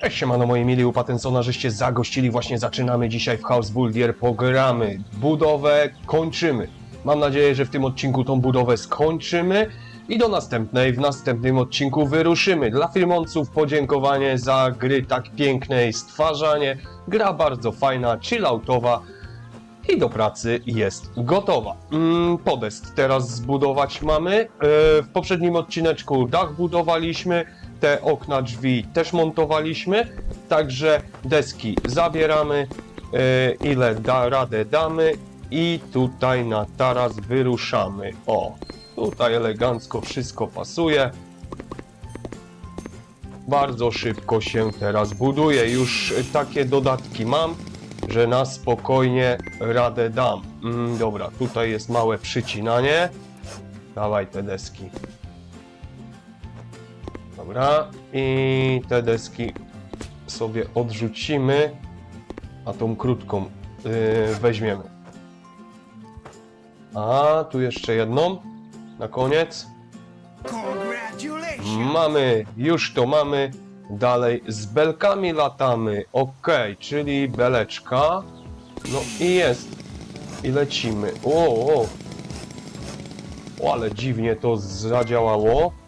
Cześć, siemano moi mili u żeście zagościli, właśnie zaczynamy dzisiaj w House Buldier, pogramy, budowę kończymy. Mam nadzieję, że w tym odcinku tą budowę skończymy i do następnej, w następnym odcinku wyruszymy. Dla filmonców podziękowanie za gry tak piękne i stwarzanie. Gra bardzo fajna, chilloutowa i do pracy jest gotowa. Mm, podest teraz zbudować mamy. E, w poprzednim odcineczku dach budowaliśmy, te okna, drzwi też montowaliśmy, także deski zabieramy, e, ile da radę damy i tutaj na taras wyruszamy. O, tutaj elegancko wszystko pasuje. Bardzo szybko się teraz buduje. Już takie dodatki mam, że na spokojnie radę dam. Mm, dobra, tutaj jest małe przycinanie. Dawaj te deski. Dobra, i te deski sobie odrzucimy, a tą krótką yy, weźmiemy. A tu jeszcze jedną na koniec. Mamy, już to mamy. Dalej z belkami latamy. Ok, czyli beleczka. No i jest. I lecimy. O, o. o, ale dziwnie to zadziałało.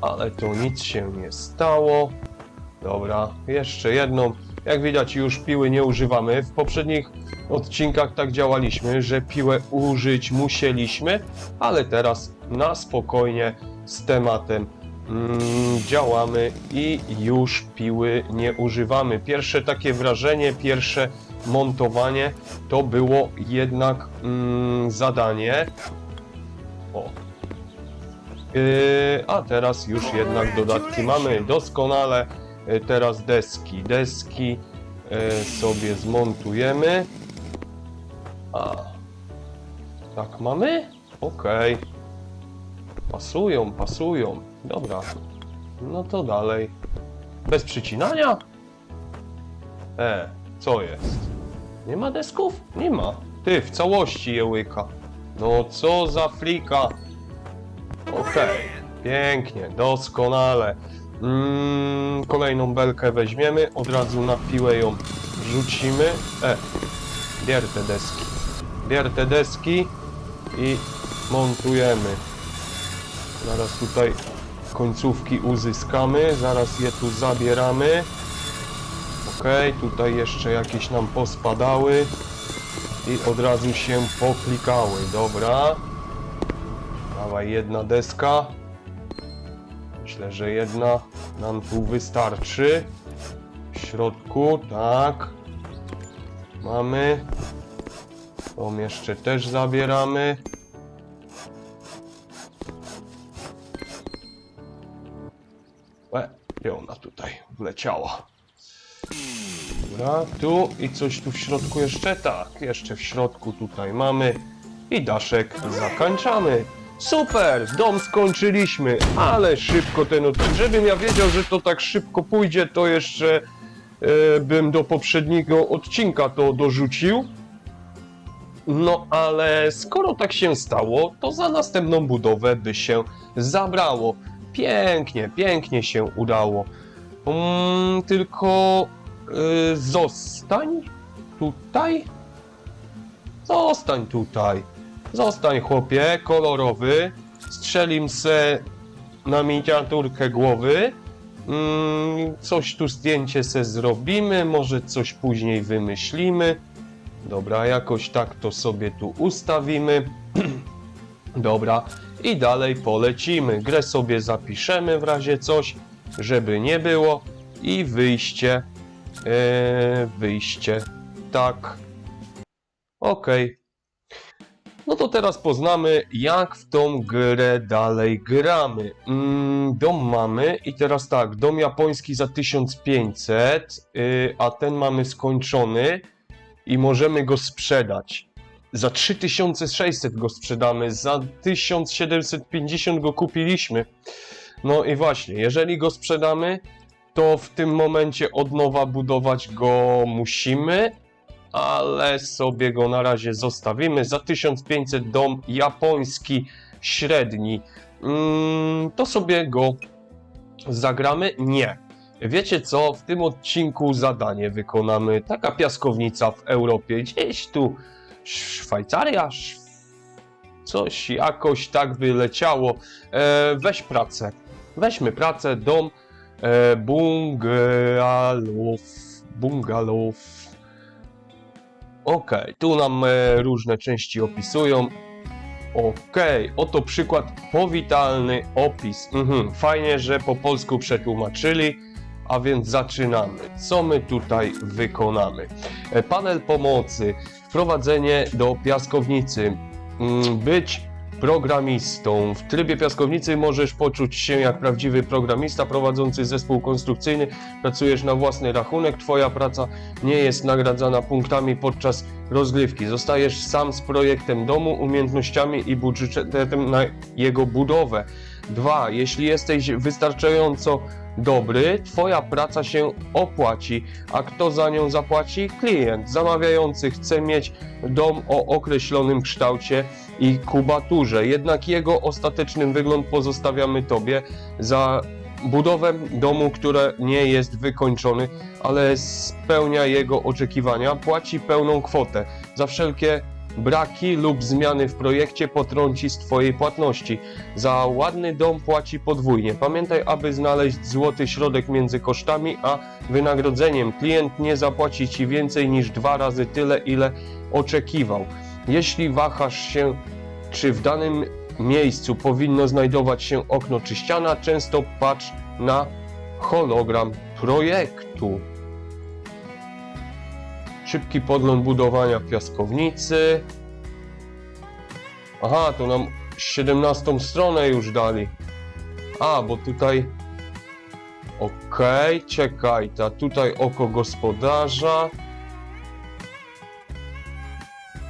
Ale to nic się nie stało. Dobra, jeszcze jedną. Jak widać już piły nie używamy. W poprzednich odcinkach tak działaliśmy, że piłę użyć musieliśmy, ale teraz na spokojnie z tematem mm, działamy i już piły nie używamy. Pierwsze takie wrażenie, pierwsze montowanie to było jednak mm, zadanie. O. Yy, a teraz już jednak dodatki mamy doskonale. Yy, teraz deski. Deski yy, sobie zmontujemy. A. Tak mamy? Okej. Pasują, pasują. Dobra. No to dalej. Bez przycinania? E, co jest? Nie ma desków? Nie ma. Ty, w całości je łyka. No co za flika. Okej, pięknie, doskonale. Mm, kolejną belkę weźmiemy, od razu na piłę ją rzucimy. E, bier te deski. Bier te deski i montujemy. Zaraz tutaj końcówki uzyskamy, zaraz je tu zabieramy. Ok, tutaj jeszcze jakieś nam pospadały i od razu się poklikały. Dobra. Dawaj, jedna deska. Myślę, że jedna nam tu wystarczy. W środku, tak. Mamy. Tą jeszcze też zabieramy. E, gdzie ona tutaj wleciała? Dobra, tu i coś tu w środku jeszcze? Tak, jeszcze w środku tutaj mamy. I daszek zakończamy. Super, dom skończyliśmy, ale szybko ten odcinek. Żebym ja wiedział, że to tak szybko pójdzie, to jeszcze e, bym do poprzedniego odcinka to dorzucił. No ale skoro tak się stało, to za następną budowę by się zabrało. Pięknie, pięknie się udało. Mm, tylko y, zostań tutaj. Zostań tutaj. Zostań chłopie, kolorowy. Strzelim se na miniaturkę głowy. Mm, coś tu zdjęcie se zrobimy, może coś później wymyślimy. Dobra, jakoś tak to sobie tu ustawimy. Dobra, i dalej polecimy. Grę sobie zapiszemy w razie coś, żeby nie było. I wyjście. e, wyjście. Tak. Okej. No to teraz poznamy, jak w tą grę dalej gramy. Mm, dom mamy i teraz tak, dom japoński za 1500, yy, a ten mamy skończony i możemy go sprzedać. Za 3600 go sprzedamy, za 1750 go kupiliśmy. No i właśnie, jeżeli go sprzedamy, to w tym momencie od nowa budować go musimy, ale sobie go na razie zostawimy. Za 1500 dom japoński średni. Mm, to sobie go zagramy? Nie. Wiecie co? W tym odcinku zadanie wykonamy. Taka piaskownica w Europie, gdzieś tu Szwajcaria, Sz- coś jakoś tak by leciało. E, weź pracę. Weźmy pracę, dom, e, bungalow, bungalow. Okej, tu nam e, różne części opisują. Okej, oto przykład powitalny opis. Mhm, fajnie, że po polsku przetłumaczyli, a więc zaczynamy. Co my tutaj wykonamy? E, Panel pomocy, wprowadzenie do piaskownicy, Mm, być programistą. W trybie piaskownicy możesz poczuć się jak prawdziwy programista prowadzący zespół konstrukcyjny. Pracujesz na własny rachunek, twoja praca nie jest nagradzana punktami podczas rozgrywki. Zostajesz sam z projektem domu, umiejętnościami i budżetem na jego budowę. Dwa, jeśli jesteś wystarczająco dobry, twoja praca się opłaci. A kto za nią zapłaci? Klient. Zamawiający chce mieć dom o określonym kształcie i kubaturze, jednak jego ostateczny wygląd pozostawiamy tobie za budowę domu, które nie jest wykończony, ale spełnia jego oczekiwania, płaci pełną kwotę. Za wszelkie braki lub zmiany w projekcie potrąci z twojej płatności. Za ładny dom płaci podwójnie. Pamiętaj, aby znaleźć złoty środek między kosztami a wynagrodzeniem. Klient nie zapłaci ci więcej niż dwa razy tyle, ile oczekiwał. Jeśli wahasz się, czy w danym miejscu powinno znajdować się okno czy ściana, często patrz na hologram projektu. Szybki podgląd budowania piaskownicy. Aha, to nam 17 stronę już dali. A, bo tutaj... Okej, czekaj, ta tutaj oko gospodarza.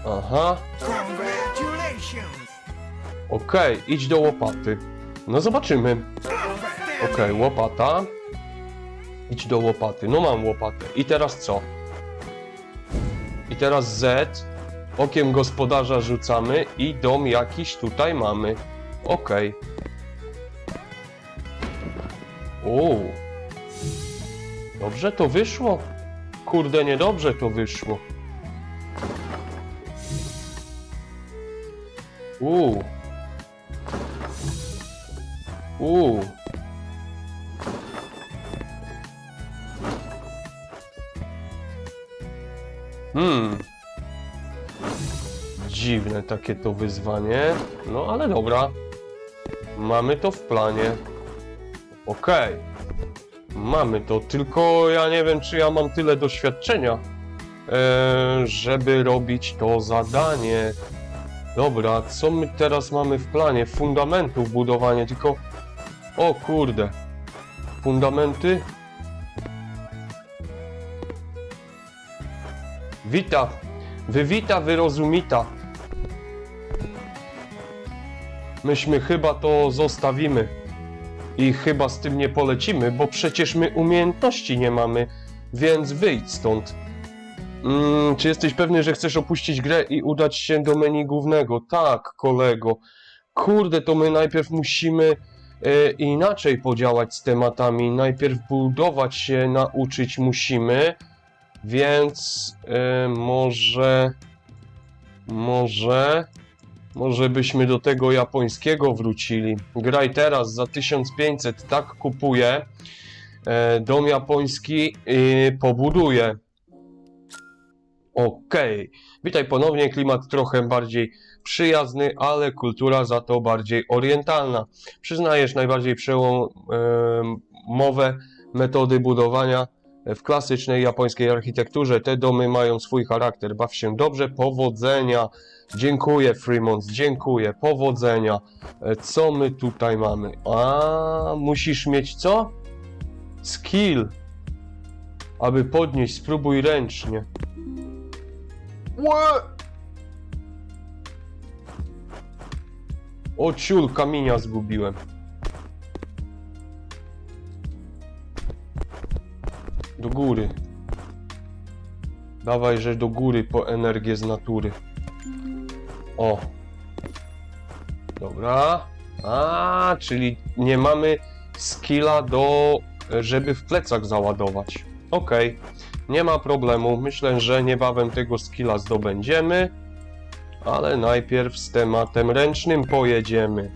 Aha, okej, idź do łopaty. No zobaczymy. Okej, łopata. Idź do łopaty. No mam łopatę. I teraz co? I teraz Z. Okiem gospodarza rzucamy i dom jakiś tutaj mamy. Okej. O. Dobrze to wyszło? Kurde, niedobrze to wyszło. Uuu. Uuu. Hmm. Dziwne takie to wyzwanie. No ale dobra. Mamy to w planie. Okej. Mamy to, tylko ja nie wiem, czy ja mam tyle doświadczenia, e, żeby robić to zadanie. Dobra, co my teraz mamy w planie? Fundamentów budowanie, tylko... O kurde. Fundamenty? Wita. Wywita, wyrozumita. Myśmy chyba to zostawimy. I chyba z tym nie polecimy, bo przecież my umiejętności nie mamy, więc wyjdź stąd. Mm, czy jesteś pewny, że chcesz opuścić grę i udać się do menu głównego? Tak, kolego. Kurde, to my najpierw musimy e, inaczej podziałać z tematami. Najpierw budować się nauczyć musimy, więc e, może. Może. Może byśmy do tego japońskiego wrócili. Graj teraz za 1500, tak kupuję. E, dom japoński y, pobuduję. Okej. Witaj ponownie. Klimat trochę bardziej przyjazny, ale kultura za to bardziej orientalna. Przyznajesz najbardziej przełomowe metody budowania w klasycznej japońskiej architekturze. Te domy mają swój charakter. Baw się dobrze. Powodzenia. Dziękuję, Fremont. Dziękuję. Powodzenia. E, Co my tutaj mamy? A, musisz mieć co? Skill. Aby podnieść, spróbuj ręcznie. Łe! O ciul, kamienia zgubiłem. Do góry. Dawaj, że do góry po energię z natury. O. Dobra. A, czyli nie mamy skilla do żeby w plecach załadować. Okej, nie ma problemu. Myślę, że niebawem tego skilla zdobędziemy. Ale najpierw z tematem ręcznym pojedziemy.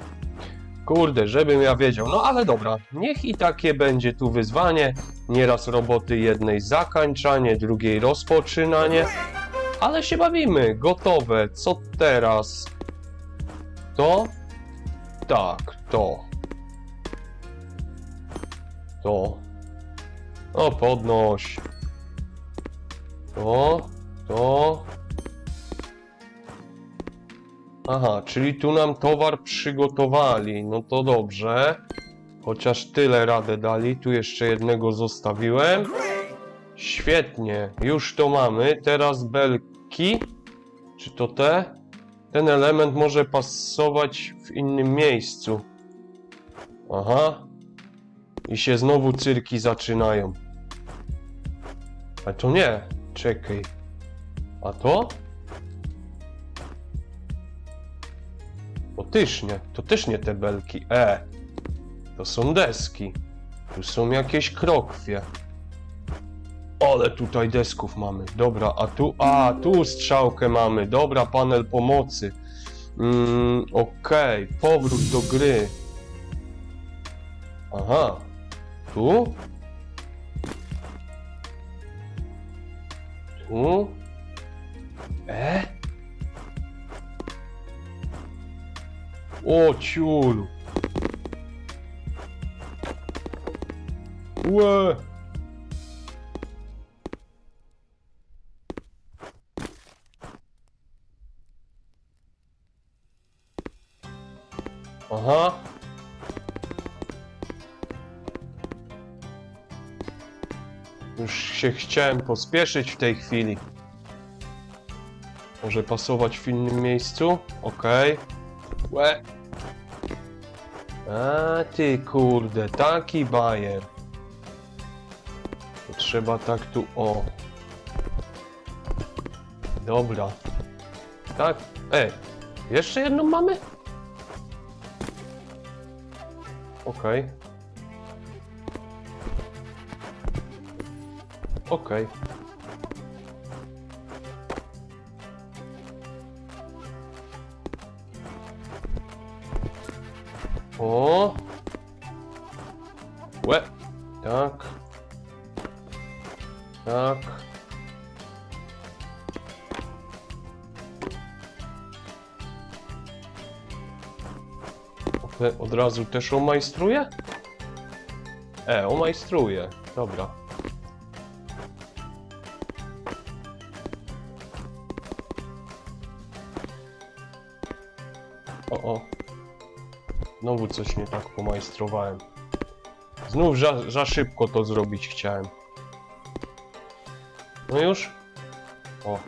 Kurde, żebym ja wiedział. No ale dobra, niech i takie będzie tu wyzwanie. Nieraz roboty jednej zakończanie, drugiej rozpoczynanie. Ale się bawimy. Gotowe. Co teraz? To? Tak, to. To. O, podnoś. To, to. Aha, czyli tu nam towar przygotowali. No to dobrze. Chociaż tyle radę dali. Tu jeszcze jednego zostawiłem. Świetnie, już to mamy. Teraz belki. Czy to te? Ten element może pasować w innym miejscu. Aha. I się znowu cyrki zaczynają. A to nie. Czekaj. A to? To też nie. To też nie te belki. E. To są deski. Tu są jakieś krokwie. Ale tutaj desków mamy. Dobra, a tu, a tu strzałkę mamy. Dobra, panel pomocy. Mm, Okej, powrót do gry. Aha, tu? Tu? E? O, ciul. Łe. Aha. Już się chciałem pospieszyć w tej chwili. Może pasować w innym miejscu? Okej. Łe. A ty kurde, taki bajer. To trzeba tak tu o. Dobra. Tak. Ej, jeszcze jedną mamy? Okej. Okej. O. Od razu też omajstruje? E, omajstruje. Dobra. O, o. Znowu coś nie tak pomajstrowałem. Znów za, za szybko to zrobić chciałem. No już? O.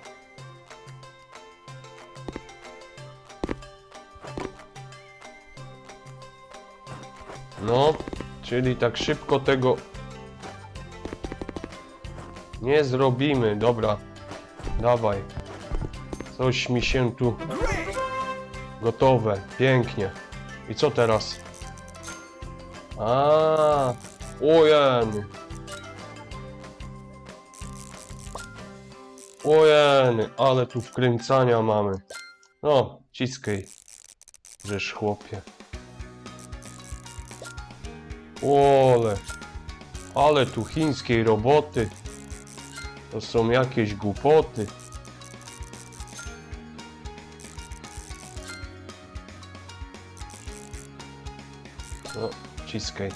No, czyli tak szybko tego nie zrobimy. Dobra, dawaj. Coś mi się tu gotowe, pięknie. I co teraz? A, ojeny. Ojeny, ale tu wkręcania mamy. No, ciskaj. Żeż chłopie. Ole, ale tu chińskiej roboty. To są jakieś głupoty. No, ciskaj.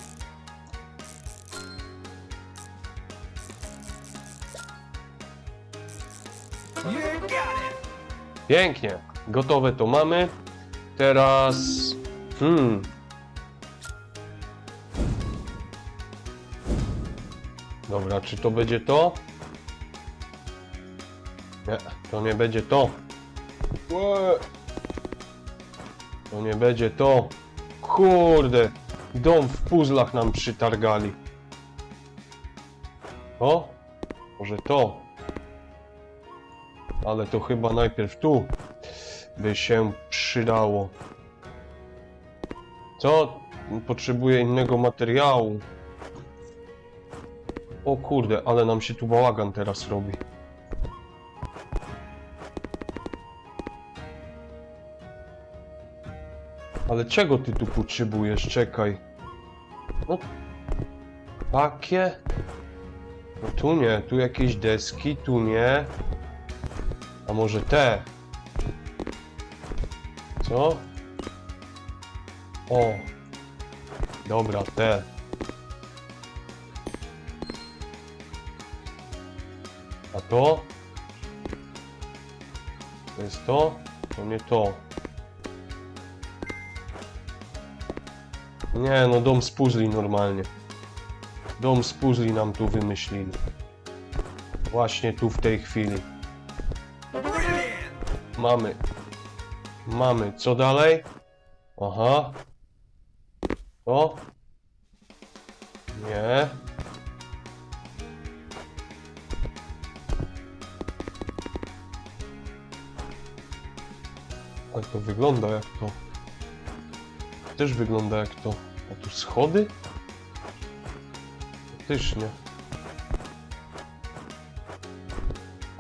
Pięknie. Gotowe to mamy. Teraz... Hmm. Dobra, czy to będzie to? Nie, to nie będzie to. To nie będzie to. Kurde. Dom w puzzlach nam przytargali. O? Może to? Ale to chyba najpierw tu by się przydało. Co? Potrzebuję innego materiału. O kurde, ale nam się tu bałagan teraz robi. Ale czego ty tu potrzebujesz? Czekaj. No. Takie? No tu nie, tu jakieś deski, tu nie. A może te? Co? O. Dobra, te. A to? To jest to? To nie to. Nie, no dom z puzli normalnie. Dom z puzli nam tu wymyślili. Właśnie tu w tej chwili. Mamy. Mamy. Co dalej? Aha. To? Nie. Ale to wygląda jak to. Też wygląda jak to. A tu schody? Faktycznie.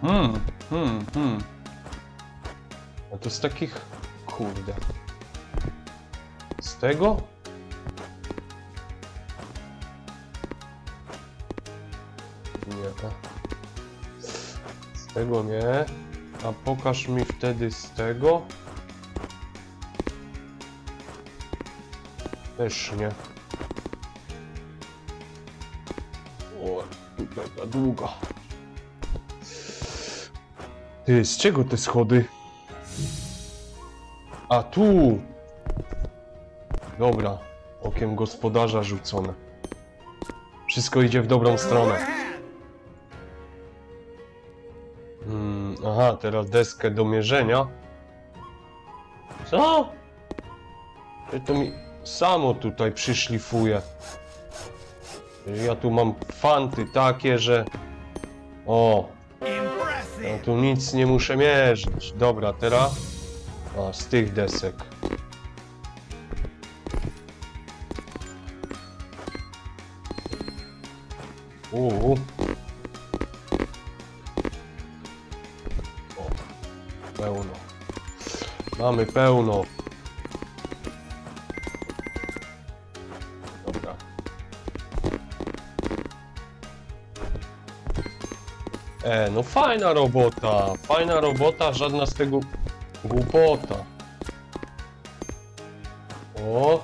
Hmm, hmm, hmm. A to z takich... Kurde. Z tego? Nie. Z tego nie. A pokaż mi wtedy z tego. Też nie. O, tutaj ta długa. Ty, z czego te schody? A tu! Dobra, okiem gospodarza rzucone. Wszystko idzie w dobrą stronę. Hmm, aha, teraz deskę do mierzenia. Co? Że To mi samo tutaj przyszlifuje. Ja tu mam fanty takie, że... O, ja tu nic nie muszę mierzyć. Dobra, teraz... A, z tych desek. Uuu. O, pełno. Mamy pełno. E, no fajna robota, fajna robota, żadna z tego głupota. O.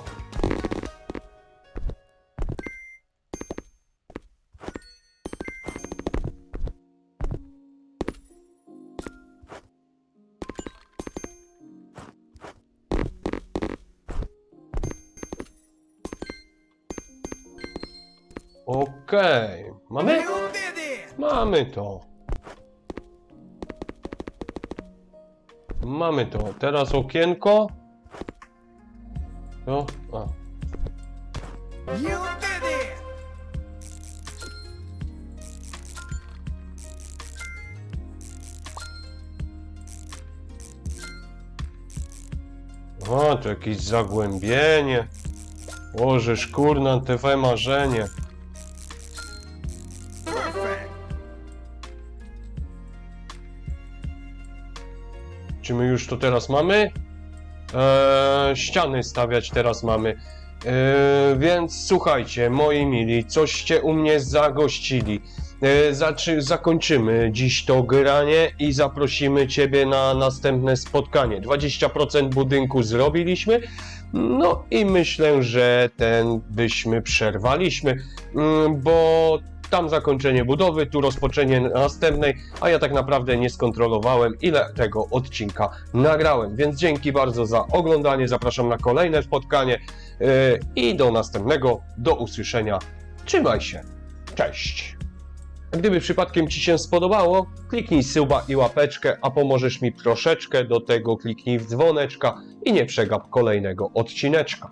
Okej, mamy? Mamy to. To. Teraz okienko. No, a. A, to jakieś zagłębienie. Łożesz kurna TV marzenie. Czy my już to teraz mamy? Eee, ściany stawiać teraz mamy. Eee, więc słuchajcie, moi mili, coście u mnie zagościli. Eee, zaczy, zakończymy dziś to granie i zaprosimy Ciebie na następne spotkanie. 20% budynku zrobiliśmy. No i myślę, że ten byśmy przerwaliśmy, mm, bo tam zakończenie budowy, tu rozpoczęcie następnej, a ja tak naprawdę nie skontrolowałem, ile tego odcinka nagrałem. Więc dzięki bardzo za oglądanie, zapraszam na kolejne spotkanie yy, i do następnego, do usłyszenia. Trzymaj się, cześć! Gdyby przypadkiem Ci się spodobało, kliknij suba i łapeczkę, a pomożesz mi troszeczkę do tego kliknij w dzwoneczka i nie przegap kolejnego odcineczka.